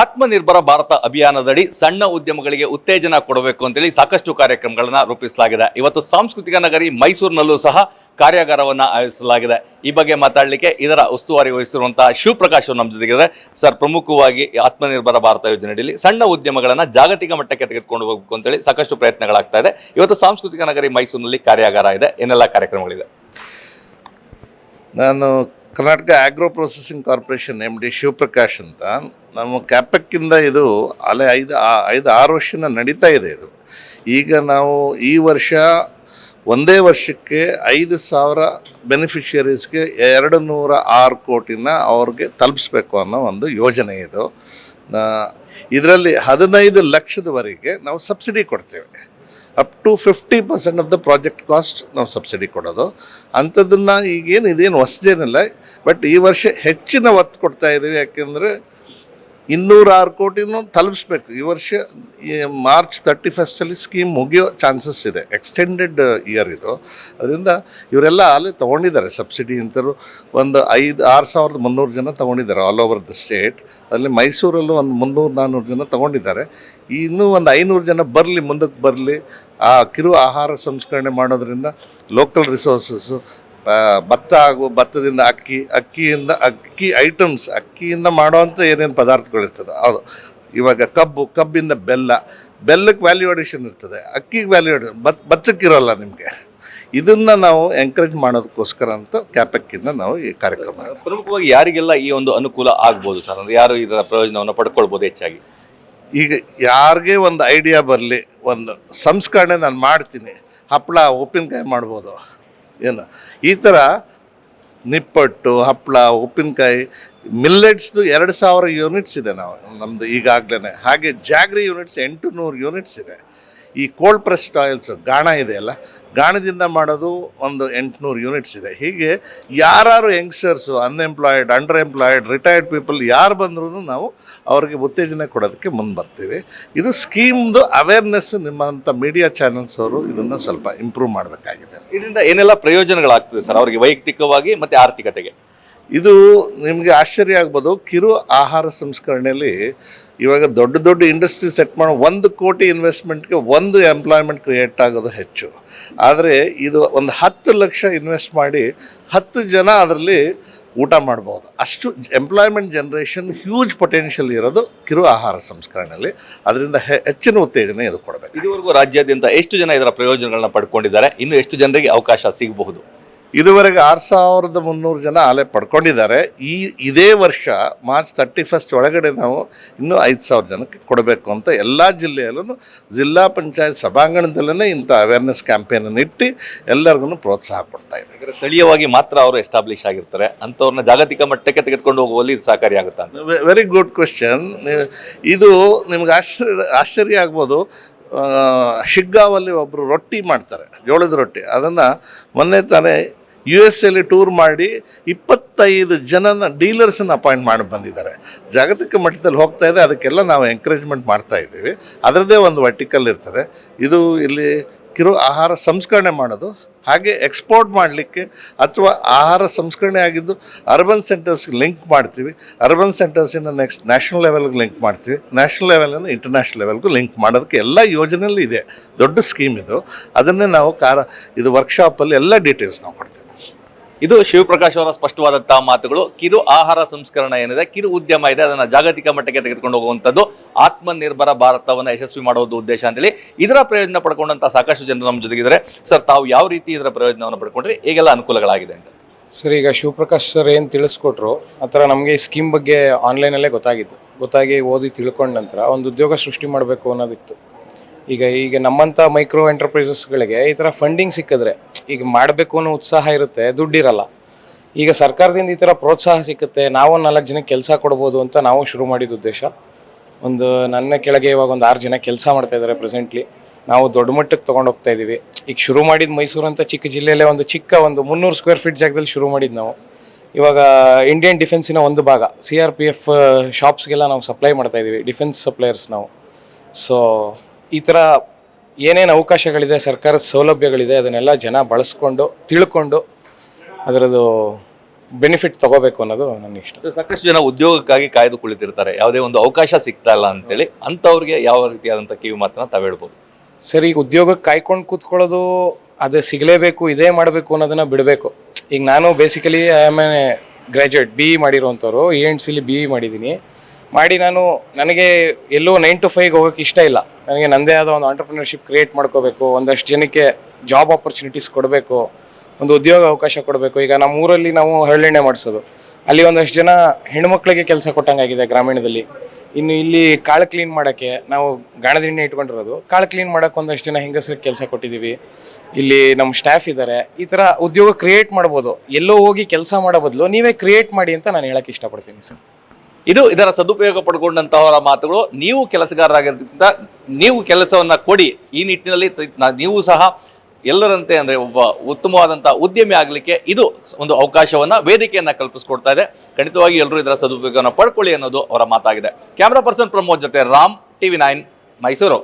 ಆತ್ಮನಿರ್ಭರ ಭಾರತ ಅಭಿಯಾನದಡಿ ಸಣ್ಣ ಉದ್ಯಮಗಳಿಗೆ ಉತ್ತೇಜನ ಕೊಡಬೇಕು ಅಂತೇಳಿ ಸಾಕಷ್ಟು ಕಾರ್ಯಕ್ರಮಗಳನ್ನು ರೂಪಿಸಲಾಗಿದೆ. ಇವತ್ತು ಸಾಂಸ್ಕೃತಿಕ ನಗರಿ ಮೈಸೂರಿನಲ್ಲೂ ಸಹ ಕಾರ್ಯಾಗಾರವನ್ನ ಆಯೋಜಿಸಲಾಗಿದೆ. ಈ ಬಗ್ಗೆ ಮಾತಾಡಲಿಕ್ಕೆ ಇದರ ಉಸ್ತುವಾರಿ ವಹಿಸಿರುವಂತಹ ಶಿವಪ್ರಕಾಶ್ ನಮ್ಮ ಜೊತೆಗಿದ್ದಾರೆ. ಸರ್, ಪ್ರಮುಖವಾಗಿ ಆತ್ಮನಿರ್ಭರ ಭಾರತ ಯೋಜನೆಯಲ್ಲಿ ಸಣ್ಣ ಉದ್ಯಮಗಳನ್ನ ಜಾಗತಿಕ ಮಟ್ಟಕ್ಕೆ ತೆಗೆದುಕೊಂಡು ಹೋಗಬೇಕು ಅಂತೇಳಿ ಸಾಕಷ್ಟು ಪ್ರಯತ್ನಗಳಾಗ್ತಾ ಇದೆ. ಇವತ್ತು ಸಾಂಸ್ಕೃತಿಕ ನಗರಿ ಮೈಸೂರಿನಲ್ಲಿ ಕಾರ್ಯಾಗಾರ ಇದೆ. ಏನೆಲ್ಲ ಕಾರ್ಯಕ್ರಮಗಳಿದೆ? ನಾನು Karnataka agro processing corporation M D Shivaprakash ಅಂತ. ನಮ್ಮ ಕ್ಯಾಪಕ್ಕಿಂದ ಇದು ಅಲೆ ಐದು ಐದು, ಆರು ವರ್ಷನ ನಡೀತಾ ಇದೆ ಇದು. ಈಗ ನಾವು ಈ ವರ್ಷ ಒಂದೇ ವರ್ಷಕ್ಕೆ ಐದು ಸಾವಿರ ಬೆನಿಫಿಷಿಯರೀಸ್ಗೆ ಎರಡು ನೂರ ಆರು ಕೋಟಿನ ಅವ್ರಿಗೆ ತಲುಪಿಸ್ಬೇಕು ಅನ್ನೋ ಒಂದು ಯೋಜನೆ ಇದು. ಇದರಲ್ಲಿ ಹದಿನೈದು ಲಕ್ಷದವರೆಗೆ ನಾವು ಸಬ್ಸಿಡಿ ಕೊಡ್ತೇವೆ. Up to fifty percent of the project cost ನಾವು ಸಬ್ಸಿಡಿ ಕೊಡೋದು. ಅಂಥದ್ದನ್ನು ಈಗೇನು ಇದೇನು ಹೊಸದೇನಿಲ್ಲ. ಬಟ್ ಈ ವರ್ಷ ಹೆಚ್ಚಿನ ಒತ್ತು ಕೊಡ್ತಾ ಇದ್ದೀವಿ. ಯಾಕೆಂದರೆ ಇನ್ನೂರಾರು ಕೋಟಿನೂ ತಲುಪಿಸ್ಬೇಕು. ಈ ವರ್ಷ ಈ ಮಾರ್ಚ್ ತರ್ಟಿ ಫಸ್ಟಲ್ಲಿ ಸ್ಕೀಮ್ ಮುಗಿಯೋ ಚಾನ್ಸಸ್ ಇದೆ. ಎಕ್ಸ್ಟೆಂಡೆಡ್ ಇಯರ್ ಇದು. ಅದರಿಂದ ಇವರೆಲ್ಲ ಅಲ್ಲಿ ತೊಗೊಂಡಿದ್ದಾರೆ ಸಬ್ಸಿಡಿ ಅಂತರು. ಒಂದು ಐದು, ಆರು ಸಾವಿರದ ಮುನ್ನೂರು ಜನ ತೊಗೊಂಡಿದ್ದಾರೆ ಆಲ್ ಓವರ್ ದ ಸ್ಟೇಟ್ ಅಲ್ಲಿ ಮೈಸೂರಲ್ಲೂ ಒಂದು ಮುನ್ನೂರು ನಾನ್ನೂರು ಜನ ತೊಗೊಂಡಿದ್ದಾರೆ. ಇನ್ನೂ ಒಂದು ಐನೂರು ಜನ ಬರಲಿ, ಮುಂದಕ್ಕೆ ಬರಲಿ. ಆ ಕಿರು ಆಹಾರ ಸಂಸ್ಕರಣೆ ಮಾಡೋದರಿಂದ ಲೋಕಲ್ ರಿಸೋರ್ಸಸ್ಸು ಭತ್ತ ಹಾಗೂ ಭತ್ತದಿಂದ ಅಕ್ಕಿ ಅಕ್ಕಿಯಿಂದ ಅಕ್ಕಿ ಐಟಮ್ಸ್ ಅಕ್ಕಿಯಿಂದ ಮಾಡುವಂಥ ಏನೇನು ಪದಾರ್ಥಗಳಿರ್ತದೆ ಹೌದು. ಇವಾಗ ಕಬ್ಬು ಕಬ್ಬಿಂದ ಬೆಲ್ಲ ಬೆಲ್ಲಕ್ಕೆ ವ್ಯಾಲ್ಯೂ ಅಡಿಷನ್ ಇರ್ತದೆ ಅಕ್ಕಿಗೆ ವ್ಯಾಲ್ಯೂ ಅಡಿ ಭತ್ ಭತ್ತಕ್ಕಿರೋಲ್ಲ ನಿಮಗೆ. ಇದನ್ನು ನಾವು ಎಂಕರೇಜ್ ಮಾಡೋದಕ್ಕೋಸ್ಕರ ಅಂತ ಕ್ಯಾಪಕ್ಕಿಂದ ನಾವು ಈ ಕಾರ್ಯಕ್ರಮ ಪ್ರಮುಖವಾಗಿ ಯಾರಿಗೆಲ್ಲ ಈ ಒಂದು ಅನುಕೂಲ ಆಗ್ಬೋದು ಸರ್? ಅಂದ್ರೆ ಯಾರು ಇದರ ಪ್ರಯೋಜನವನ್ನು ಪಡ್ಕೊಳ್ಬೋದು ಹೆಚ್ಚಾಗಿ? ಈಗ ಯಾರಿಗೆ ಒಂದು ಐಡಿಯಾ ಬರಲಿ ಒಂದು ಸಂಸ್ಕರಣೆ ನಾನು ಮಾಡ್ತೀನಿ ಹಪ್ಪಳ ಉಪ್ಪಿನಕಾಯಿ ಮಾಡ್ಬೋದು. ಏನು? ಈ ಥರ ನಿಪ್ಪಟ್ಟು ಹಪ್ಪಳ ಉಪ್ಪಿನಕಾಯಿ ಮಿಲ್ಲೆಟ್ಸ್ದು ಎರಡು ಸಾವಿರ ಯೂನಿಟ್ಸ್ ಇದೆ ನಾವು. ನಮ್ಮದು ಈಗಾಗಲೇ ಹಾಗೆ ಜಾಗ್ರಿ ಯೂನಿಟ್ಸ್ ಎಂಟು ನೂರು ಯೂನಿಟ್ಸ್ ಇದೆ. ಈ ಕೋಲ್ಡ್ ಪ್ರೆಸ್ಡ್ ಆಯಿಲ್ಸ್ ಗಾಣ ಇದೆ ಅಲ್ಲ, ಗಾಣದಿಂದ ಮಾಡೋದು ಒಂದು ಎಂಟುನೂರು ಯೂನಿಟ್ಸ್ ಇದೆ. ಹೀಗೆ ಯಾರು youngsters unemployed under employed retired people ಯಾರು ಬಂದ್ರೂ ನಾವು ಅವ್ರಿಗೆ ಉತ್ತೇಜನ ಕೊಡೋದಕ್ಕೆ ಮುಂದೆ ಬರ್ತೀವಿ. ಇದು ಸ್ಕೀಮ್ದು ಅವೇರ್ನೆಸ್ ನಿಮ್ಮಂಥ ಮೀಡಿಯಾ ಚಾನೆಲ್ಸ್ ಅವರು ಇದನ್ನು ಸ್ವಲ್ಪ ಇಂಪ್ರೂವ್ ಮಾಡಬೇಕಾಗಿದೆ. ಇದರಿಂದ ಏನೆಲ್ಲ ಪ್ರಯೋಜನಗಳಾಗ್ತದೆ ಸರ್? ಅವರಿಗೆ ವೈಯಕ್ತಿಕವಾಗಿ ಮತ್ತು ಆರ್ಥಿಕತೆಗೆ? ಇದು ನಿಮಗೆ ಆಶ್ಚರ್ಯ ಆಗ್ಬೋದು. ಕಿರು ಆಹಾರ ಸಂಸ್ಕರಣೆಯಲ್ಲಿ ಇವಾಗ ದೊಡ್ಡ ದೊಡ್ಡ ಇಂಡಸ್ಟ್ರಿ ಸೆಟ್ ಮಾಡೋ, ಒಂದು ಕೋಟಿ ಇನ್ವೆಸ್ಟ್ಮೆಂಟ್ಗೆ ಒಂದು ಎಂಪ್ಲಾಯ್ಮೆಂಟ್ ಕ್ರಿಯೇಟ್ ಆಗೋದು ಹೆಚ್ಚು. ಆದರೆ ಇದು ಒಂದು ಹತ್ತು ಲಕ್ಷ ಇನ್ವೆಸ್ಟ್ ಮಾಡಿ ಹತ್ತು ಜನ ಅದರಲ್ಲಿ ಊಟ ಮಾಡ್ಬೋದು. ಅಷ್ಟು ಎಂಪ್ಲಾಯ್ಮೆಂಟ್ ಜನ್ರೇಷನ್ ಹ್ಯೂಜ್ ಪೊಟೆನ್ಷಿಯಲ್ ಇರೋದು ಕಿರು ಆಹಾರ ಸಂಸ್ಕರಣೆಯಲ್ಲಿ. ಅದರಿಂದ ಹೆಚ್ಚಿನ ಉತ್ತೇಜನ ಇದು ಕೊಡಬೇಕು. ಇದುವರೆಗೂ ರಾಜ್ಯಾದ್ಯಂತ ಎಷ್ಟು ಜನ ಇದರ ಪ್ರಯೋಜನಗಳನ್ನ ಪಡ್ಕೊಂಡಿದ್ದಾರೆ? ಇನ್ನು ಎಷ್ಟು ಜನರಿಗೆ ಅವಕಾಶ ಸಿಗಬಹುದು? ಇದುವರೆಗೆ ಆರು ಸಾವಿರದ ಮುನ್ನೂರು ಜನ ಆಲೆ ಪಡ್ಕೊಂಡಿದ್ದಾರೆ. ಈ ಇದೇ ವರ್ಷ ಮಾರ್ಚ್ ತರ್ಟಿ ಫಸ್ಟ್ ಒಳಗಡೆ ನಾವು ಇನ್ನೂ ಐದು ಸಾವಿರ ಜನಕ್ಕೆ ಕೊಡಬೇಕು ಅಂತ ಎಲ್ಲ ಜಿಲ್ಲೆಯಲ್ಲೂ ಜಿಲ್ಲಾ ಪಂಚಾಯತ್ ಸಭಾಂಗಣದಲ್ಲೇ ಇಂಥ ಅವೇರ್ನೆಸ್ ಕ್ಯಾಂಪೇನನ್ನು ಇಟ್ಟು ಎಲ್ಲರಿಗೂ ಪ್ರೋತ್ಸಾಹ ಕೊಡ್ತಾ ಇದ್ದಾರೆ. ಸ್ಥಳೀಯವಾಗಿ ಮಾತ್ರ ಅವರು ಎಸ್ಟಾಬ್ಲಿಷ್ ಆಗಿರ್ತಾರೆ. ಅಂಥವ್ರನ್ನ ಜಾಗತಿಕ ಮಟ್ಟಕ್ಕೆ ತೆಗೆದುಕೊಂಡು ಹೋಗುವಲ್ಲಿ ಇದು ಸಹಕಾರಿಯಾಗುತ್ತಾ ವೆರಿ ಗುಡ್ ಕ್ವೆಶನ್ ಇದು ನಿಮ್ಗೆ ಆಶ್ಚರ್ಯ ಆಶ್ಚರ್ಯ ಆಗ್ಬೋದು. ಶಿಗ್ಗಾವಲ್ಲಿ ಒಬ್ಬರು ರೊಟ್ಟಿ ಮಾಡ್ತಾರೆ ಜೋಳದ ರೊಟ್ಟಿ. ಅದನ್ನು ಮೊನ್ನೆ ತಾನೇ ಯು ಎಸ್ ಎಲ್ಲಿ ಟೂರ್ ಮಾಡಿ ಇಪ್ಪತ್ತೈದು ಜನನ ಡೀಲರ್ಸನ್ನು ಅಪಾಯಿಂಟ್ ಮಾಡಿ ಬಂದಿದ್ದಾರೆ. ಜಾಗತಿಕ ಮಟ್ಟದಲ್ಲಿ ಹೋಗ್ತಾ ಇದೆ, ಅದಕ್ಕೆಲ್ಲ ನಾವು ಎಂಕರೇಜ್ಮೆಂಟ್ ಮಾಡ್ತಾ ಇದ್ದೀವಿ. ಅದರದ್ದೇ ಒಂದು ವರ್ಟಿಕಲ್ ಇರ್ತದೆ. ಇದು ಇಲ್ಲಿ ಕಿರು ಆಹಾರ ಸಂಸ್ಕರಣೆ ಮಾಡೋದು, ಹಾಗೆ ಎಕ್ಸ್ಪೋರ್ಟ್ ಮಾಡಲಿಕ್ಕೆ ಅಥವಾ ಆಹಾರ ಸಂಸ್ಕರಣೆ ಆಗಿದ್ದು ಅರ್ಬನ್ ಸೆಂಟರ್ಸ್ಗೆ ಲಿಂಕ್ ಮಾಡ್ತೀವಿ. ಅರ್ಬನ್ ಸೆಂಟರ್ಸಿಂದ ನೆಕ್ಸ್ಟ್ ನ್ಯಾಷನಲ್ ಲೆವೆಲ್ಗೆ ಲಿಂಕ್ ಮಾಡ್ತೀವಿ. ನ್ಯಾಷನಲ್ ಲೆವೆಲಿಂದ ಇಂಟರ್ನ್ಯಾಷನಲ್ ಲೆವೆಲ್ಗೂ ಲಿಂಕ್ ಮಾಡೋದಕ್ಕೆ ಎಲ್ಲ ಯೋಜನೆಯಲ್ಲಿ ಇದೆ. ದೊಡ್ಡ ಸ್ಕೀಮ್ ಇದು. ಅದನ್ನೇ ನಾವು ಕಾರ, ಇದು ವರ್ಕ್ಶಾಪಲ್ಲಿ ಎಲ್ಲ ಡೀಟೇಲ್ಸ್ ನಾವು ಕೊಡ್ತೀವಿ. ಇದು ಶಿವಪ್ರಕಾಶ್ ಅವರ ಸ್ಪಷ್ಟವಾದಂತಹ ಮಾತುಗಳು. ಕಿರು ಆಹಾರ ಸಂಸ್ಕರಣ ಏನಿದೆ, ಕಿರು ಉದ್ಯಮ ಇದೆ, ಅದನ್ನ ಜಾಗತಿಕ ಮಟ್ಟಕ್ಕೆ ತೆಗೆದುಕೊಂಡು ಹೋಗುವಂಥದ್ದು ಆತ್ಮನಿರ್ಭರ ಭಾರತವನ್ನು ಯಶಸ್ವಿ ಮಾಡುವುದು ಉದ್ದೇಶ ಅಂತೇಳಿ ಇದರ ಪ್ರಯೋಜನ ಪಡ್ಕೊಂಡಂಥ ಸಾಕಷ್ಟು ಜನರು ನಮ್ಮ ಜೊತೆಗಿದ್ದಾರೆ. ಸರ್, ತಾವು ಯಾವ ರೀತಿ ಇದರ ಪ್ರಯೋಜನವನ್ನು ಪಡ್ಕೊಂಡ್ರೆ? ಈಗೆಲ್ಲ ಅನುಕೂಲಗಳಾಗಿದೆ ಅಂತ. ಸರ್, ಈಗ ಶಿವಪ್ರಕಾಶ್ ಸರ್ ಏನು ತಿಳಿಸ್ಕೊಟ್ರು, ಆ ನಮಗೆ ಈ ಸ್ಕೀಮ್ ಬಗ್ಗೆ ಆನ್ಲೈನಲ್ಲೇ ಗೊತ್ತಾಗಿತ್ತು. ಗೊತ್ತಾಗಿ ಓದಿ ತಿಳ್ಕೊಂಡ ನಂತರ ಒಂದು ಉದ್ಯೋಗ ಸೃಷ್ಟಿ ಮಾಡಬೇಕು ಅನ್ನೋದಿತ್ತು. ಈಗ ಈಗ ನಮ್ಮಂಥ ಮೈಕ್ರೋ ಎಂಟರ್ಪ್ರೈಸಸ್ಗಳಿಗೆ ಈ ಥರ ಫಂಡಿಂಗ್ ಸಿಕ್ಕಿದ್ರೆ, ಈಗ ಮಾಡಬೇಕು ಅನ್ನೋ ಉತ್ಸಾಹ ಇರುತ್ತೆ, ದುಡ್ಡಿರಲ್ಲ. ಈಗ ಸರ್ಕಾರದಿಂದ ಈ ಥರ ಪ್ರೋತ್ಸಾಹ ಸಿಕ್ಕುತ್ತೆ, ನಾವು ನಾಲ್ಕು ಜನಕ್ಕೆ ಕೆಲಸ ಕೊಡ್ಬೋದು ಅಂತ ನಾವು ಶುರು ಮಾಡಿದ ಉದ್ದೇಶ. ಒಂದು ನನ್ನ ಕೆಳಗೆ ಇವಾಗ ಒಂದು ಆರು ಜನ ಕೆಲಸ ಮಾಡ್ತಾ ಇದ್ದಾರೆ ಪ್ರೆಸೆಂಟ್ಲಿ ನಾವು ದೊಡ್ಡ ಮಟ್ಟಕ್ಕೆ ತೊಗೊಂಡು ಹೋಗ್ತಾ ಇದ್ದೀವಿ ಈಗ ಶುರು ಮಾಡಿದ ಮೈಸೂರು ಅಂತ ಚಿಕ್ಕ ಜಿಲ್ಲೆಯಲ್ಲೇ ಒಂದು ಚಿಕ್ಕ ಒಂದು ಮುನ್ನೂರು ಸ್ಕ್ವೇರ್ ಫೀಟ್ ಜಾಗದಲ್ಲಿ ಶುರು ಮಾಡಿದ್ದು ನಾವು. ಇವಾಗ ಇಂಡಿಯನ್ ಡಿಫೆನ್ಸಿನ ಒಂದು ಭಾಗ ಸಿ ಆರ್ ಪಿ ಎಫ್ ಶಾಪ್ಸ್ಗೆಲ್ಲ ನಾವು ಸಪ್ಲೈ ಮಾಡ್ತಾ ಇದ್ದೀವಿ ಡಿಫೆನ್ಸ್ ಸಪ್ಲೈಯರ್ಸ್ ನಾವು. ಸೊ ಈ ಥರ ಏನೇನು ಅವಕಾಶಗಳಿದೆ ಸರ್ಕಾರದ ಸೌಲಭ್ಯಗಳಿದೆ ಅದನ್ನೆಲ್ಲ ಜನ ಬಳಸ್ಕೊಂಡು ತಿಳ್ಕೊಂಡು ಅದರದ್ದು ಬೆನಿಫಿಟ್ ತಗೋಬೇಕು ಅನ್ನೋದು ನನ್ನ ಇಷ್ಟ. ಸಾಕಷ್ಟು ಜನ ಉದ್ಯೋಗಕ್ಕಾಗಿ ಕಾಯ್ದು ಕುಳಿತಿರ್ತಾರೆ ಯಾವುದೇ ಒಂದು ಅವಕಾಶ ಸಿಗ್ತಾ ಇಲ್ಲ ಅಂತೇಳಿ ಅಂಥವ್ರಿಗೆ ಯಾವ ರೀತಿಯಾದಂಥ ಕಿವಿ ಮಾತನ್ನ ತಾವು ಹೇಳ್ಬೋದು? ಸರ್ ಈಗ ಉದ್ಯೋಗಕ್ಕೆ ಕಾಯ್ಕೊಂಡು ಕೂತ್ಕೊಳ್ಳೋದು ಅದೇ ಸಿಗಲೇಬೇಕು ಇದೇ ಮಾಡಬೇಕು ಅನ್ನೋದನ್ನ ಬಿಡಬೇಕು. ಈಗ ನಾನು basically I am a graduate B E ಮಾಡಿರೋವಂಥವ್ರು E N ಸಿಲಿ ಬಿ ಇ ಮಾಡಿದ್ದೀನಿ. ಮಾಡಿ ನಾನು ನನಗೆ ಎಲ್ಲೋ ನೈನ್ ಟು ಫೈವ್ಗೆ ಹೋಗೋಕೆ ಇಷ್ಟ ಇಲ್ಲ. ನನಗೆ ನನ್ನದೇ ಆದ ಒಂದು ಆಂಟರ್ಪ್ರಿನರ್ಶಿಪ್ ಕ್ರಿಯೇಟ್ ಮಾಡ್ಕೋಬೇಕು, ಒಂದಷ್ಟು ಜನಕ್ಕೆ ಜಾಬ್ ಆಪರ್ಚುನಿಟೀಸ್ ಕೊಡಬೇಕು, ಒಂದು ಉದ್ಯೋಗ ಅವಕಾಶ ಕೊಡಬೇಕು. ಈಗ ನಮ್ಮ ಊರಲ್ಲಿ ನಾವು ಹರಳೆಣ್ಣೆ ಮಾಡಿಸೋದು. ಅಲ್ಲಿ ಒಂದಷ್ಟು ಜನ ಹೆಣ್ಮಕ್ಳಿಗೆ ಕೆಲಸ ಕೊಟ್ಟಂಗಾಗಿದೆ ಗ್ರಾಮೀಣದಲ್ಲಿ. ಇನ್ನು ಇಲ್ಲಿ ಕಾಳು ಕ್ಲೀನ್ ಮಾಡೋಕ್ಕೆ ನಾವು ಗಾಣದ ಎಣ್ಣೆ ಇಟ್ಕೊಂಡಿರೋದು. ಕಾಳು ಕ್ಲೀನ್ ಮಾಡೋಕ್ಕೆ ಒಂದಷ್ಟು ಜನ ಹೆಂಗಸರಿಗೆ ಕೆಲಸ ಕೊಟ್ಟಿದ್ದೀವಿ. ಇಲ್ಲಿ ನಮ್ಮ ಸ್ಟಾಫ್ ಇದ್ದಾರೆ. ಈ ಥರ ಉದ್ಯೋಗ ಕ್ರಿಯೇಟ್ ಮಾಡ್ಬೋದು. ಎಲ್ಲೋ ಹೋಗಿ ಕೆಲಸ ಮಾಡೋ ಬದಲು ನೀವೇ ಕ್ರಿಯೇಟ್ ಮಾಡಿ ಅಂತ ನಾನು ಹೇಳೋಕ್ಕೆ ಇಷ್ಟಪಡ್ತೀನಿ ಸರ್. ಇದು ಇದರ ಸದುಪಯೋಗ ಪಡ್ಕೊಂಡಂತಹವರ ಮಾತುಗಳು. ನೀವು ಕೆಲಸಗಾರರಾಗಿದ್ದರಿಂದ ನೀವು ಕೆಲಸವನ್ನು ಕೊಡಿ. ಈ ನಿಟ್ಟಿನಲ್ಲಿ ನೀವು ಸಹ ಎಲ್ಲರಂತೆ ಅಂದ್ರೆ ಒಬ್ಬ ಉತ್ತಮವಾದಂಥ ಉದ್ಯಮಿ ಆಗಲಿಕ್ಕೆ ಇದು ಒಂದು ಅವಕಾಶವನ್ನ ವೇದಿಕೆಯನ್ನ ಕಲ್ಪಿಸ್ಕೊಡ್ತಾ ಇದೆ. ಖಂಡಿತವಾಗಿ ಎಲ್ಲರೂ ಇದರ ಸದುಪಯೋಗವನ್ನು ಪಡ್ಕೊಳ್ಳಿ ಅನ್ನೋದು ಅವರ ಮಾತಾಗಿದೆ. ಕ್ಯಾಮ್ರಾ ಪರ್ಸನ್ ಪ್ರಮೋದ್ ಜೊತೆ ರಾಮ್ ಟಿವಿ ನೈನ್ ಮೈಸೂರು